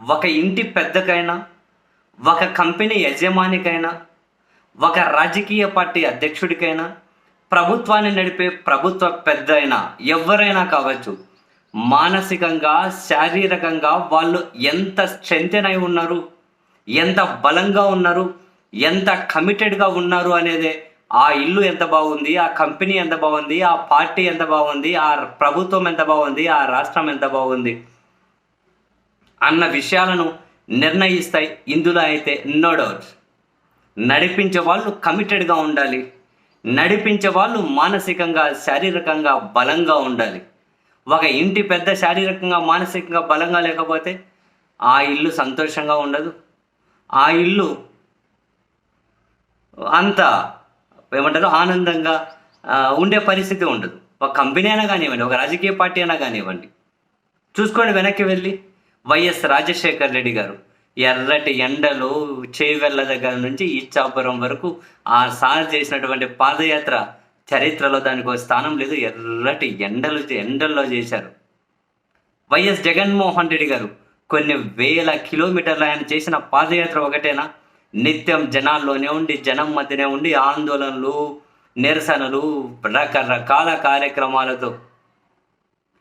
ఒక ఇంటి పెద్దకైనా ఒక కంపెనీ యజమానికైనా ఒక రాజకీయ పార్టీ అధ్యక్షుడికైనా ప్రభుత్వాన్ని నడిపే ప్రభుత్వ పెద్ద అయినా ఎవరైనా కావచ్చు మానసికంగా శారీరకంగా వాళ్ళు ఎంత స్ట్రెంగ్ అయి ఉన్నారు ఎంత బలంగా ఉన్నారు ఎంత కమిటెడ్గా ఉన్నారు అనేదే ఆ ఇల్లు ఎంత బాగుంది ఆ కంపెనీ ఎంత బాగుంది ఆ పార్టీ ఎంత బాగుంది ఆ ప్రభుత్వం ఎంత బాగుంది ఆ రాష్ట్రం ఎంత బాగుంది. అన్న విషయాలను నిర్ణయిస్తాయి. ఇందులో అయితే నో డౌట్ నడిపించే వాళ్ళు కమిటెడ్గా ఉండాలి. నడిపించే వాళ్ళు మానసికంగా శారీరకంగా బలంగా ఉండాలి. ఒక ఇంటి పెద్ద శారీరకంగా మానసికంగా బలంగా లేకపోతే ఆ ఇల్లు సంతోషంగా ఉండదు. ఆ ఇల్లు అంత ఏమంటారు ఆనందంగా ఉండే పరిస్థితి ఉండదు. ఒక కంపెనీ అయినా కానివ్వండి ఒక రాజకీయ పార్టీ అయినా కానివ్వండి. చూసుకోండి వెనక్కి వెళ్ళి వైఎస్ రాజశేఖర్ రెడ్డి గారు. ఎర్రటి ఎండలు చేవెళ్ళ దగ్గర నుంచి ఇచ్చాపురం వరకు ఆ సార్ చేసినటువంటి పాదయాత్ర చరిత్రలో దానికి ఒక స్థానం లేదు. ఎర్రటి ఎండలు ఎండల్లో చేశారు. వైఎస్ జగన్మోహన్ రెడ్డి గారు కొన్ని వేల కిలోమీటర్లు ఆయన చేసిన పాదయాత్ర ఒకటేనా? నిత్యం జనాల్లోనే ఉండి జనం మధ్యనే ఉండి ఆందోళనలు నిరసనలు రకరకాల కార్యక్రమాలతో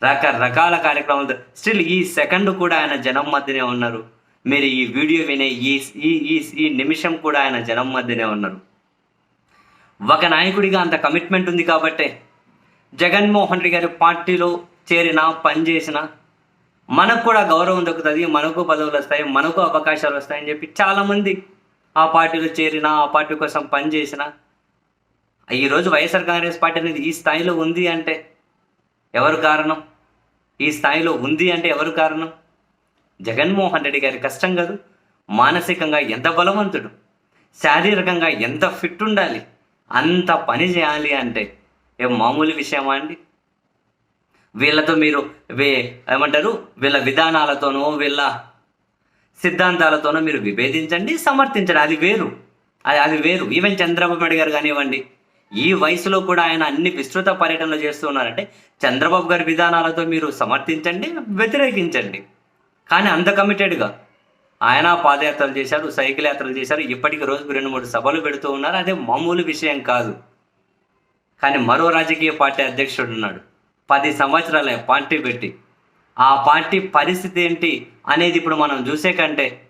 రకరకాల కార్యక్రమాలతో స్టిల్ ఈ సెకండ్ కూడా ఆయన జనం మధ్యనే ఉన్నారు. మీరు ఈ వీడియో వినే ఈ ఈ ఈ ఈ నిమిషం కూడా ఆయన జనం మధ్యనే ఉన్నారు. ఒక నాయకుడిగా అంత కమిట్మెంట్ ఉంది కాబట్టే జగన్మోహన్ రెడ్డి గారి పార్టీలో చేరిన పనిచేసిన మనకు కూడా గౌరవం దక్కుతుంది మనకు పదవులు వస్తాయి మనకు అవకాశాలు వస్తాయని చెప్పి చాలామంది ఆ పార్టీలో చేరిన ఆ పార్టీ కోసం పనిచేసిన ఈరోజు వైఎస్ఆర్ కాంగ్రెస్ పార్టీ అనేది ఈ స్థాయిలో ఉంది అంటే ఎవరు కారణం? ఈ స్థాయిలో ఉంది అంటే ఎవరు కారణం? జగన్మోహన్ రెడ్డి గారి కష్టం కాదు. మానసికంగా ఎంత బలవంతుడు? శారీరకంగా ఎంత ఫిట్ ఉండాలి? అంత పని చేయాలి అంటే ఏం మామూలు విషయమా అండి? వీళ్ళతో మీరు వే ఏమంటారు? వీళ్ళ విధానాలతోనో వీళ్ళ సిద్ధాంతాలతోనో మీరు విభేదించండి సమర్థించండి. అది వేరు. అది అది వేరు. ఈవెన్ చంద్రబాబు నాయుడు గారు కానివ్వండి ఈ వయసులో కూడా ఆయన అన్ని విస్తృత పర్యటనలు చేస్తున్నారంటే చంద్రబాబు గారి విధానాలతో మీరు సమర్థించండి వ్యతిరేకించండి. కానీ అంత కమిటెడ్గా ఆయన పాదయాత్రలు చేశారు సైకిల్ యాత్రలు చేశారు. ఇప్పటికి రోజుకు రెండు మూడు సభలు పెడుతూ ఉన్నారు. అదే మామూలు విషయం కాదు. కానీ మరో రాజకీయ పార్టీ అధ్యక్షుడు ఉన్నాడు. పది సంవత్సరాలే పార్టీ పెట్టి. ఆ పార్టీ పరిస్థితి ఏంటి అనేది ఇప్పుడు మనం చూసే కంటే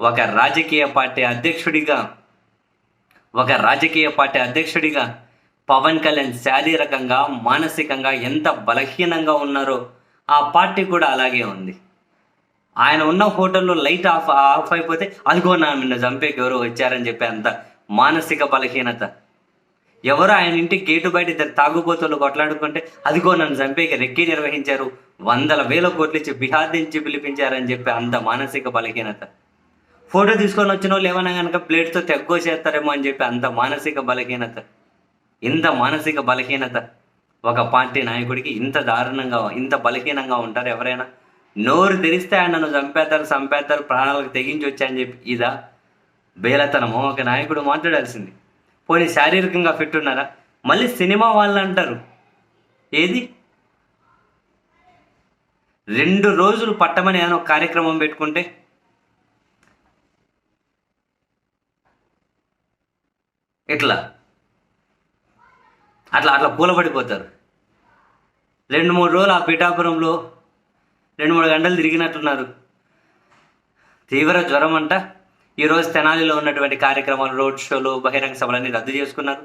ఒక రాజకీయ పార్టీ అధ్యక్షుడిగా ఒక రాజకీయ పార్టీ అధ్యక్షుడిగా పవన్ కళ్యాణ్ శారీరకంగా మానసికంగా ఎంత బలహీనంగా ఉన్నారో ఆ పార్టీ కూడా అలాగే ఉంది. ఆయన ఉన్న హోటల్లో లైట్ ఆఫ్ ఆఫ్ అయిపోతే అదిగో నా నిన్న చంపేకి ఎవరో వచ్చారని చెప్పి అంత మానసిక బలహీనత. ఎవరు ఆయన ఇంటి గేటు బయట ఇద్దరు తాగుబోతులు కొట్లాడుకుంటే అదిగో నన్ను చంపేకి రెక్కి నిర్వహించారు. వందల వేల కోట్లు ఇచ్చి బిహార్ నుంచి పిలిపించారని చెప్పి అంత మానసిక బలహీనత. ఫోటో తీసుకొని వచ్చిన వాళ్ళు ఏమైనా కనుక ప్లేట్తో తెగ్గో చేస్తారేమో అని చెప్పి అంత మానసిక బలహీనత. ఇంత మానసిక బలహీనత. ఒక పార్టీ నాయకుడికి ఇంత దారుణంగా ఇంత బలహీనంగా ఉంటారు ఎవరైనా. నోరు తెరిస్తే ఆయన నన్ను చంపేస్తారు చంపేస్తారు ప్రాణాలకు తెగించి వచ్చాయని చెప్పి ఇదా? బేలతనము? ఒక నాయకుడు మాట్లాడాల్సింది. పోనీ శారీరకంగా ఫిట్ ఉన్నారా? మళ్ళీ సినిమా వాళ్ళు అంటారు. ఏది? రెండు రోజులు పట్టమని ఏదైనా ఒక కార్యక్రమం పెట్టుకుంటే ఇట్లా అట్లా అట్లా కూలబడిపోతారు రెండు మూడు రోజులు ఆ పిఠాపురంలో రెండు మూడు గంటలు తిరిగినట్టున్నారు. తీవ్ర జ్వరం అంట. ఈరోజు తెనాలిలో ఉన్నటువంటి కార్యక్రమాలు రోడ్ షోలు బహిరంగ సభలన్నీ రద్దు చేసుకున్నారు.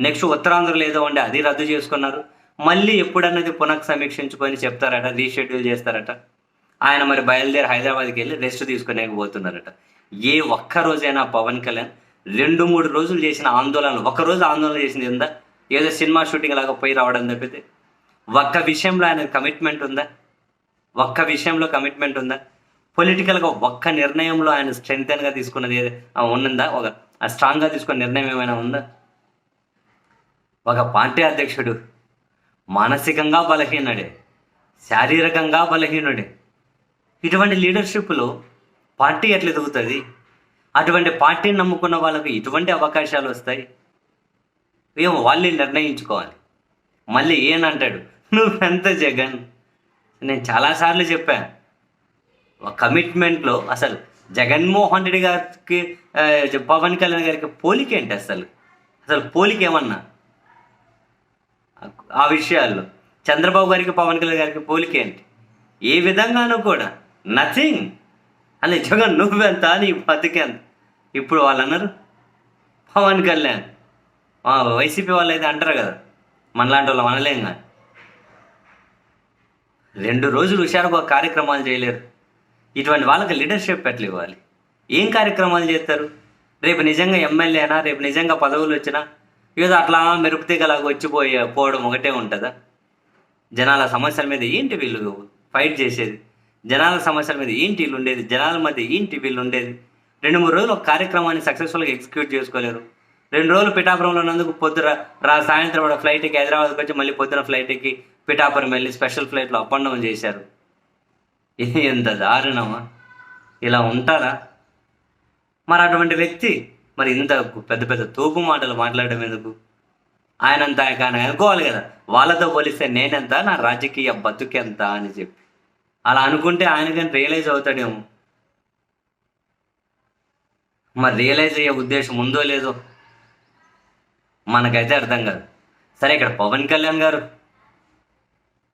నెక్స్ట్ ఉత్తరాంధ్రలో ఏదో ఉండే అది రద్దు చేసుకున్నారు. మళ్ళీ ఎప్పుడన్నది పునః సమీక్షించుకొని చెప్తారట రీషెడ్యూల్ చేస్తారట. ఆయన మరి బయలుదేరి హైదరాబాద్కి వెళ్ళి రెస్ట్ తీసుకునేకపోతున్నారట ఏ ఒక్క రోజైనా పవన్ కళ్యాణ్ రెండు మూడు రోజులు చేసిన ఆందోళనలు. ఒక రోజు ఆందోళన చేసింది ఉందా? ఏదో సినిమా షూటింగ్ లాగా పోయి రావడం తప్పితే. ఒక్క విషయంలో ఆయన కమిట్మెంట్ ఉందా? ఒక్క విషయంలో కమిట్మెంట్ ఉందా? పొలిటికల్గా ఒక్క నిర్ణయంలో ఆయన స్ట్రెంగ్తన్గా తీసుకున్నది ఏది- ఉన్నదా? ఒక స్ట్రాంగ్గా తీసుకున్న నిర్ణయం ఏమైనా ఉందా? ఒక పార్టీ అధ్యక్షుడు మానసికంగా బలహీనుడే శారీరకంగా బలహీనుడే. ఇటువంటి లీడర్షిప్లో పార్టీ ఎట్లా ఎదుగుతుంది? అటువంటి పార్టీని నమ్ముకున్న వాళ్ళకు ఇటువంటి అవకాశాలు వస్తాయి. ఏమో వాళ్ళే నిర్ణయించుకోవాలి. మళ్ళీ ఏనంటాడు నువ్వెంత జగన్? నేను చాలాసార్లు చెప్పాను కమిట్మెంట్లో అసలు జగన్మోహన్ రెడ్డి గారికి పవన్ కళ్యాణ్ గారికి పోలిక ఏంటి అసలు? అసలు పోలిక ఏమన్నా? ఆ విషయాల్లో చంద్రబాబు గారికి పవన్ కళ్యాణ్ గారికి పోలిక ఏంటి? ఏ విధంగానూ కూడా. నథింగ్. అని జగన్ నువ్వెంత నీ బతికేంత ఇప్పుడు వాళ్ళు అన్నారు పవన్ కళ్యాణ్. వైసీపీ వాళ్ళు అయితే అంటారు కదా మనలాంటి వాళ్ళు మనలేం కానీ. రెండు రోజులు హుషారుగా కార్యక్రమాలు చేయలేరు. ఇటువంటి వాళ్ళకి లీడర్షిప్ ఎట్లా ఇవ్వాలి? ఏం కార్యక్రమాలు చేస్తారు? రేపు నిజంగా ఎమ్మెల్యేనా? రేపు నిజంగా పదవులు వచ్చినా? ఏదో అట్లా మెరుపుతీగలాగా వచ్చిపోయే పోవడం ఒకటే ఉంటుందా? జనాల సమస్యల మీద ఏంటి వీళ్ళు ఫైట్ చేసేది? జనాల సమస్యల మీద ఏంటి వీళ్ళు ఉండేది? జనాల మధ్య ఏంటి వీళ్ళు ఉండేది? రెండు మూడు రోజులు ఒక కార్యక్రమాన్ని సక్సెస్ఫుల్గా ఎగ్జిక్యూట్ చేసుకోలేరు. రెండు రోజులు పిఠాపురంలో ఉన్నందుకు పొద్దున రా సాయంత్రం కూడా ఫ్లైట్ ఎక్కి హైదరాబాద్కి వచ్చి మళ్ళీ పొద్దున ఫ్లైట్ ఎక్కి పిఠాపురం వెళ్ళి స్పెషల్ ఫ్లైట్లో అప్ అండ్ డౌన్ చేశారు. ఇది ఎంత దారుణమా? ఇలా ఉంటారా? మరి అటువంటి వ్యక్తి మరి ఇంత పెద్ద పెద్ద తోపు మాటలు మాట్లాడడం ఎందుకు? ఆయనంత ఆయన అనుకోవాలి కదా. వాళ్ళతో పోలిస్తే నేనెంత? నా రాజకీయ బతుకెంత అని చెప్పి. అలా అనుకుంటే ఆయన కానీ రియలైజ్ అవుతాడేమో. మరి రియలైజ్ అయ్యే ఉద్దేశం ఉందో లేదో మనకైతే అర్థం కాదు. సరే ఇక్కడ పవన్ కళ్యాణ్ గారు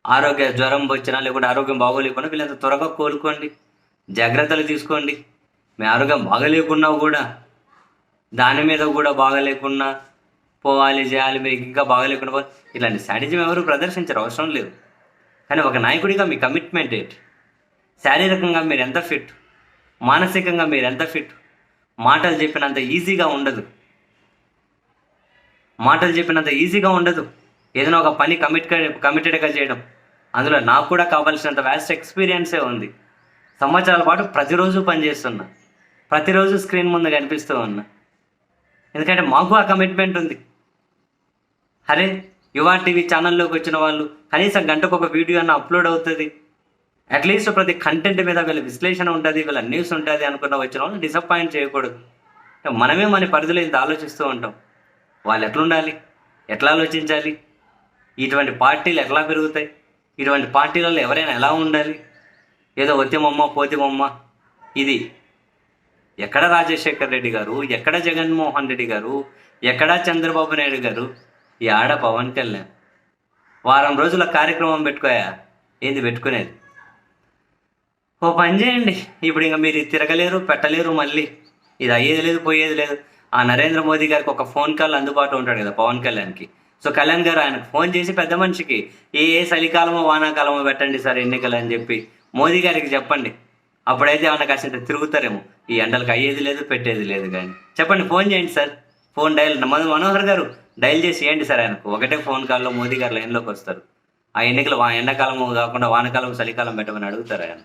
ఆరోగ్య జ్వరం వచ్చినా లేకుంటే ఆరోగ్యం బాగోలేకుండా వీళ్ళంత త్వరగా కోలుకోండి జాగ్రత్తలు తీసుకోండి. మీ ఆరోగ్యం బాగలేకున్నా కూడా దాని మీద కూడా బాగలేకున్నా పోవాలి చేయాలి మీరు ఇంకా బాగలేకుండా పోవాలి. ఇలాంటి శాడిజం ఎవరు ప్రదర్శించరు అవసరం లేదు. కానీ ఒక నాయకుడిగా మీ కమిట్మెంట్ ఏంటి శారీరకంగా మీరు ఎంత ఫిట్ మానసికంగా మీరు ఎంత ఫిట్ మాటలు చెప్పినంత ఈజీగా ఉండదు. మాటలు చెప్పినంత ఈజీగా ఉండదు. ఏదైనా ఒక పని కమిట్ కమిటెడ్గా చేయడం. అందులో నాకు కూడా కావాల్సినంత వ్యాస్ట్ ఎక్స్పీరియన్సే ఉంది. సంవత్సరాల పాటు ప్రతిరోజు పనిచేస్తున్నా ప్రతిరోజు స్క్రీన్ ముందు కనిపిస్తూ ఉన్నా. ఎందుకంటే మాకు ఆ కమిట్మెంట్ ఉంది. అరే యువ టీవీ ఛానల్లోకి వచ్చిన వాళ్ళు కనీసం గంటకు ఒక వీడియో అన్న అప్లోడ్ అవుతుంది. అట్లీస్ట్ ప్రతి కంటెంట్ మీద వీళ్ళ విశ్లేషణ ఉంటుంది వీళ్ళ న్యూస్ ఉంటుంది అనుకున్న వచ్చిన వాళ్ళు డిసప్పాయింట్ చేయకూడదు. మనమే మన పరిధిలో ఇంత ఆలోచిస్తూ ఉంటాం. వాళ్ళు ఎట్లుండాలి? ఎట్లా ఆలోచించాలి? ఇటువంటి పార్టీలు ఎట్లా పెరుగుతాయి? ఇటువంటి పార్టీలలో ఎవరైనా ఎలా ఉండాలి? ఏదో ఒత్తిమమ్మ పోతిమమ్మ. ఇది ఎక్కడ రాజశేఖర్ రెడ్డి గారు ఎక్కడ జగన్మోహన్ రెడ్డి గారు ఎక్కడ చంద్రబాబు నాయుడు గారు ఈ ఆడ పవన్ కళ్యాణ్. వారం రోజుల కార్యక్రమం పెట్టుకోయా? ఏంది పెట్టుకునేది? ఓ పని చేయండి. ఇప్పుడు ఇంకా మీరు తిరగలేరు పెట్టలేరు మళ్ళీ. ఇది అయ్యేది లేదు పోయేది లేదు. ఆ నరేంద్ర మోదీ గారికి ఒక ఫోన్ కాల్ అందుబాటులో ఉంటాడు కదా పవన్ కళ్యాణ్కి. సో కళ్యాణ్ గారు ఆయనకు ఫోన్ చేసి పెద్ద మనిషికి ఏ ఏ చలికాలమో వానాకాలమో పెట్టండి సార్ ఎన్నికలు అని చెప్పి మోదీ గారికి చెప్పండి. అప్పుడైతే ఏమన్నా కాసింత తిరుగుతారేమో. ఈ ఎండలకు అయ్యేది లేదు పెట్టేది లేదు కానీ. చెప్పండి ఫోన్ చేయండి సార్. ఫోన్ డైల్ మన మనోహర్ గారు డైల్ చేసి ఏంటి సార్ ఆయనకు. ఒకటే ఫోన్ కాల్లో మోదీ గారు లైన్లోకి వస్తారు. ఆ ఎన్నికలు ఎండాకాలం కాకుండా వానకాలం చలికాలం పెట్టమని అడుగుతారు ఆయన.